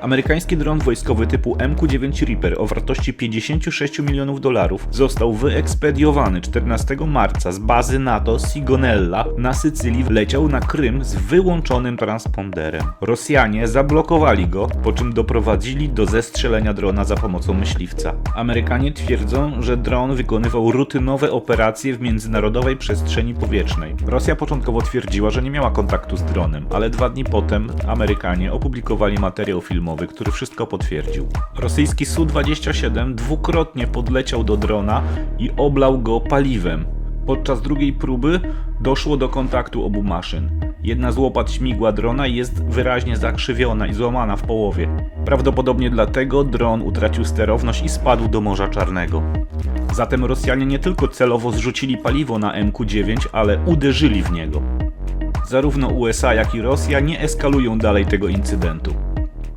Amerykański dron wojskowy typu MQ-9 Reaper o wartości 56 milionów dolarów został wyekspediowany 14 marca z bazy NATO Sigonella na Sycylii leciał na Krym z wyłączonym transponderem. Rosjanie zablokowali go, po czym doprowadzili do zestrzelenia drona za pomocą myśliwca. Amerykanie twierdzą, że dron wykonywał rutynowe operacje w międzynarodowej przestrzeni powietrznej. Rosja początkowo twierdziła, że nie miała kontaktu z dronem, ale dwa dni potem Amerykanie opublikowali materiał filmowy, który wszystko potwierdził. Rosyjski Su-27 dwukrotnie podleciał do drona i oblał go paliwem. Podczas drugiej próby doszło do kontaktu obu maszyn. Jedna z łopat śmigła drona jest wyraźnie zakrzywiona i złamana w połowie. Prawdopodobnie dlatego dron utracił sterowność i spadł do Morza Czarnego. Zatem Rosjanie nie tylko celowo zrzucili paliwo na MQ-9, ale uderzyli w niego. Zarówno USA, jak i Rosja nie eskalują dalej tego incydentu.